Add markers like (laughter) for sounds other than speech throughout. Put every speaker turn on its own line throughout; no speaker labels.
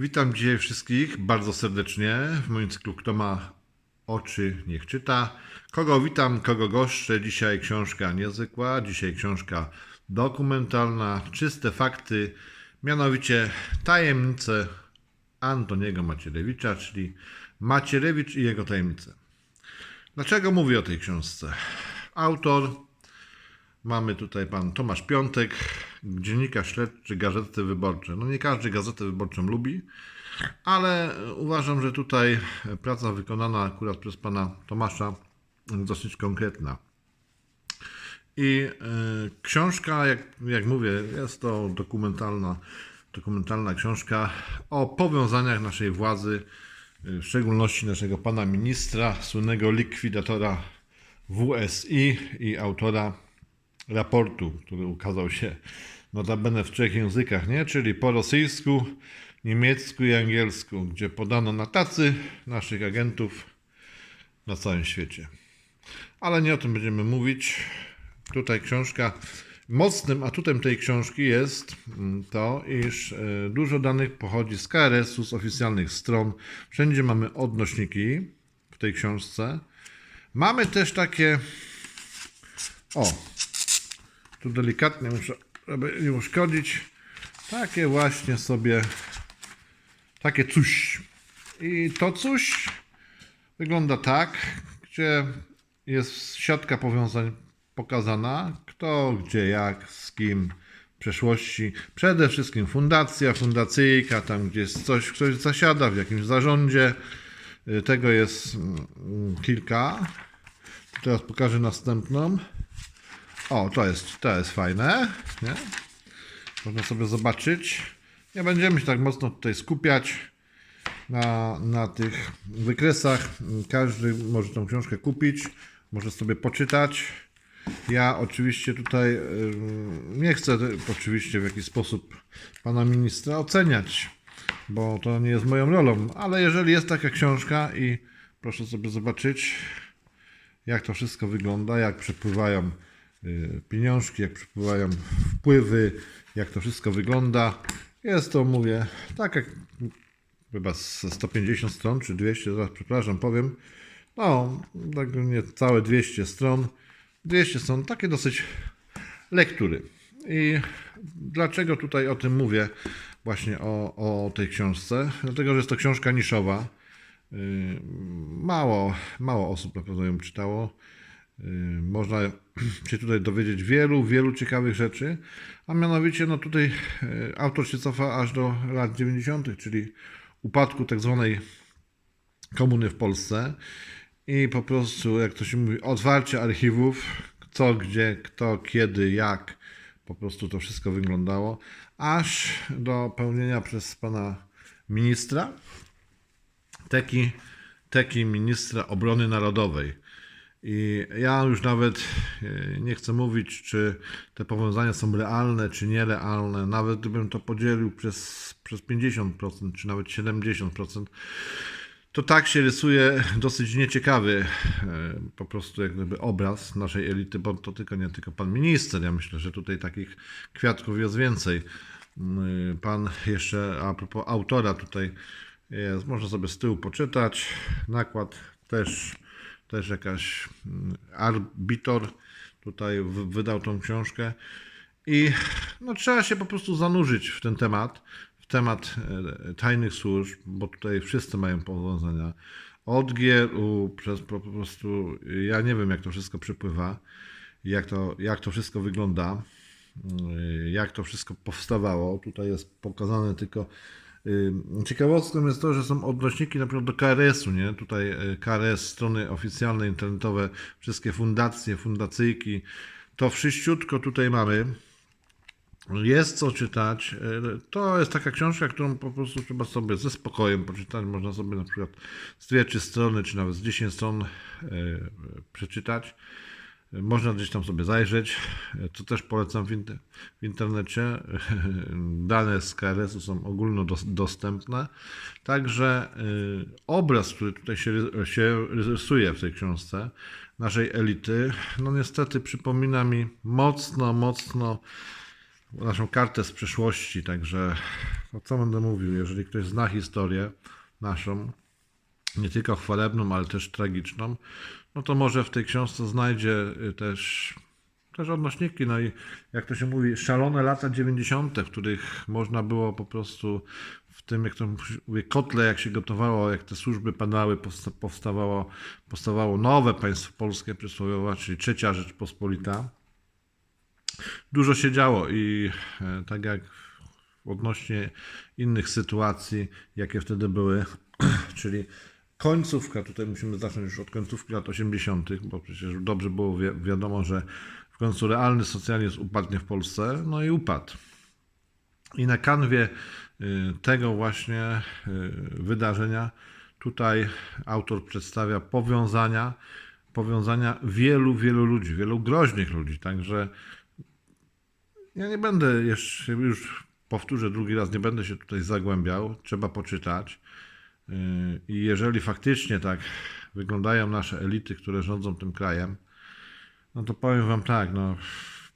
Witam dzisiaj wszystkich bardzo serdecznie w moim cyklu Kto ma oczy, niech czyta. Kogo witam, kogo goszczę. Dzisiaj książka niezwykła, dzisiaj książka dokumentalna, czyste fakty, mianowicie tajemnice Antoniego Macierewicza, czyli Macierewicz i jego tajemnice. Dlaczego mówię o tej książce? Autor Mamy tutaj pan Tomasz Piątek, dziennikarz śledczy Gazety Wyborcze. No nie każdy Gazetę Wyborczą lubi, ale uważam, że tutaj praca wykonana akurat przez pana Tomasza dosyć konkretna. I e, książka, jak, jak mówię, jest to dokumentalna, dokumentalna książka o powiązaniach naszej władzy, e, w szczególności naszego pana ministra, słynnego likwidatora WSI i autora raportu, który ukazał się notabene w trzech językach, nie? czyli po rosyjsku, niemiecku i angielsku, gdzie podano na tacy naszych agentów na całym świecie. Ale nie o tym będziemy mówić. Tutaj książka. Mocnym atutem tej książki jest to, iż e, dużo danych pochodzi z KRS-u, z oficjalnych stron. Wszędzie mamy odnośniki w tej książce. Mamy też takie. O, tu delikatnie muszę, żeby nie uszkodzić. Takie właśnie sobie, takie coś. I to coś wygląda tak, gdzie jest siatka powiązań pokazana, kto, gdzie, jak, z kim, w przeszłości. Przede wszystkim fundacja, fundacyjka, tam gdzie jest coś, ktoś zasiada w jakimś zarządzie. Y, Tego jest mm, kilka. Teraz pokażę następną. O, to jest, to jest fajne. Nie? Można sobie zobaczyć. Nie będziemy się tak mocno tutaj skupiać na, na tych wykresach. Każdy może tą książkę kupić, może sobie poczytać. Ja oczywiście tutaj nie chcę oczywiście w jakiś sposób pana ministra oceniać, bo to nie jest moją rolą, ale jeżeli jest taka książka i proszę sobie zobaczyć, jak to wszystko wygląda, jak przepływają pieniążki, jak przepływają wpływy, jak to wszystko wygląda. Jest to, mówię, tak jak chyba z 150 stron, czy 200, zaraz przepraszam, powiem. No, tak nie całe 200 stron. 200 stron, takie dosyć lektury. I dlaczego tutaj o tym mówię, właśnie o, o tej książce? Dlatego, że jest to książka niszowa. Yy, Mało, mało osób na pewno ją czytało. Yy, Można (clears throat) się tutaj dowiedzieć wielu, wielu ciekawych rzeczy, a mianowicie no tutaj yy, autor się cofa aż do lat 90., czyli upadku tak zwanej komuny w Polsce i po prostu, jak to się mówi, otwarcie archiwów, co, gdzie, kto, kiedy, jak po prostu to wszystko wyglądało, aż do pełnienia przez pana ministra, teki, teki ministra obrony narodowej. I ja już nawet e, nie chcę mówić, czy te powiązania są realne, czy nierealne. Nawet gdybym to podzielił przez, przez 50%, czy nawet 70%, to tak się rysuje dosyć nieciekawy e, po prostu jak gdyby obraz naszej elity, bo to tylko nie tylko pan minister. Ja myślę, że tutaj takich kwiatków jest więcej. Mm, Pan jeszcze a propos autora tutaj jest, można sobie z tyłu poczytać. Nakład też, też jakaś mm, arbitor tutaj wydał tą książkę. I no, trzeba się po prostu zanurzyć w ten temat, w temat e, tajnych służb, bo tutaj wszyscy mają powiązania. Od GRU przez po prostu, ja nie wiem jak to wszystko przepływa, jak to, jak to wszystko wygląda, y, jak to wszystko powstawało. Tutaj jest pokazane tylko. Ciekawostką jest to, że są odnośniki na przykład do KRS-u, nie? Tutaj y, KRS, strony oficjalne, internetowe, wszystkie fundacje, fundacyjki, to wszyściutko tutaj mamy. Jest co czytać. E, To jest taka książka, którą po prostu trzeba sobie ze spokojem poczytać. Można sobie na przykład z dwie, trzy strony, czy nawet z 10 stron e, przeczytać. Można gdzieś tam sobie zajrzeć. To też polecam w, inter- w internecie. (laughs) Dane z KRS-u są ogólnodostępne. Także e, obraz, który tutaj się, się rysuje w tej książce naszej elity, no niestety przypomina mi mocno, mocno naszą kartę z przeszłości, także no co będę mówił, jeżeli ktoś zna historię naszą, nie tylko chwalebną, ale też tragiczną, no to może w tej książce znajdzie y, też, też odnośniki, no i jak to się mówi, szalone lata 90., w których można było po prostu w tym, jak to mówię, kotle, jak się gotowało, jak te służby padały, powsta- powstawało, powstawało nowe państwo polskie przysłowiowe, czyli trzecia Rzeczpospolita. Dużo się działo i e, tak jak odnośnie innych sytuacji, jakie wtedy były, (clears throat) czyli końcówka, tutaj musimy zacząć już od końcówki lat 80., bo przecież dobrze było wi- wiadomo, że w końcu realny socjalizm upadnie w Polsce, no i upadł. I na kanwie y, tego właśnie y, wydarzenia tutaj autor przedstawia powiązania, powiązania wielu, wielu ludzi, wielu groźnych ludzi. Także ja nie będę jeszcze, już powtórzę drugi raz, nie będę się tutaj zagłębiał, trzeba poczytać. Yy, I jeżeli faktycznie tak wyglądają nasze elity, które rządzą tym krajem, no to powiem Wam tak, no,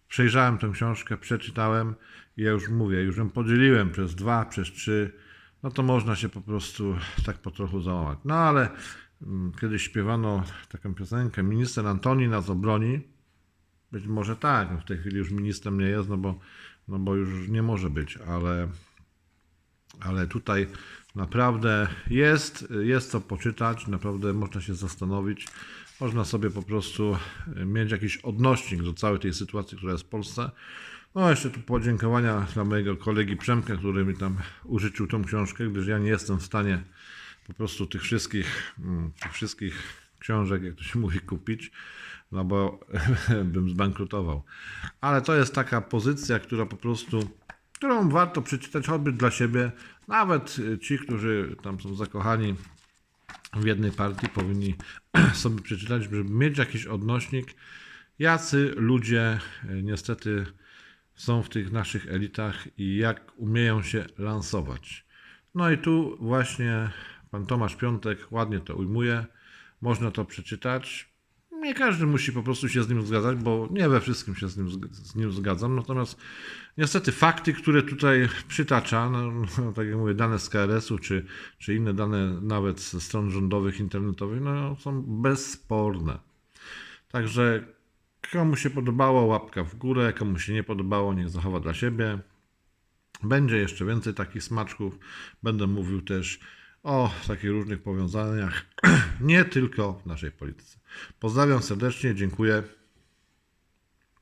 przejrzałem tę książkę, przeczytałem i ja już mówię, już ją podzieliłem przez dwa, przez trzy, no to można się po prostu tak po trochu załamać. No ale mm, kiedyś śpiewano taką piosenkę, minister Antoni nas obroni, być może tak, no w tej chwili już ministrem nie jest, no bo, no bo już nie może być, ale, ale tutaj naprawdę jest, jest co poczytać, naprawdę można się zastanowić, można sobie po prostu mieć jakiś odnośnik do całej tej sytuacji, która jest w Polsce. No jeszcze tu podziękowania dla mojego kolegi Przemka, który mi tam użyczył tą książkę, gdyż ja nie jestem w stanie po prostu tych wszystkich, mm, tych wszystkich książek, jak to się mówi, kupić, no bo (laughs) bym zbankrutował. Ale to jest taka pozycja, która po prostu, którą warto przeczytać choćby dla siebie. Nawet ci, którzy tam są zakochani w jednej partii, powinni (clears throat) sobie przeczytać, żeby mieć jakiś odnośnik, jacy ludzie e, niestety są w tych naszych elitach i jak umieją się lansować. No i tu właśnie pan Tomasz Piątek ładnie to ujmuje. Można to przeczytać. Nie każdy musi po prostu się z nim zgadzać, bo nie we wszystkim się z nim, z nim zgadzam. Natomiast niestety fakty, które tutaj przytacza, no, no, tak jak mówię, dane z KRS-u, czy, czy inne dane nawet ze stron rządowych, internetowych, no, są bezsporne. Także komu się podobało, łapka w górę, komu się nie podobało, niech zachowa dla siebie. Będzie jeszcze więcej takich smaczków. Będę mówił też o takich różnych powiązaniach, (clears throat) nie tylko w naszej polityce. Pozdrawiam serdecznie, dziękuję.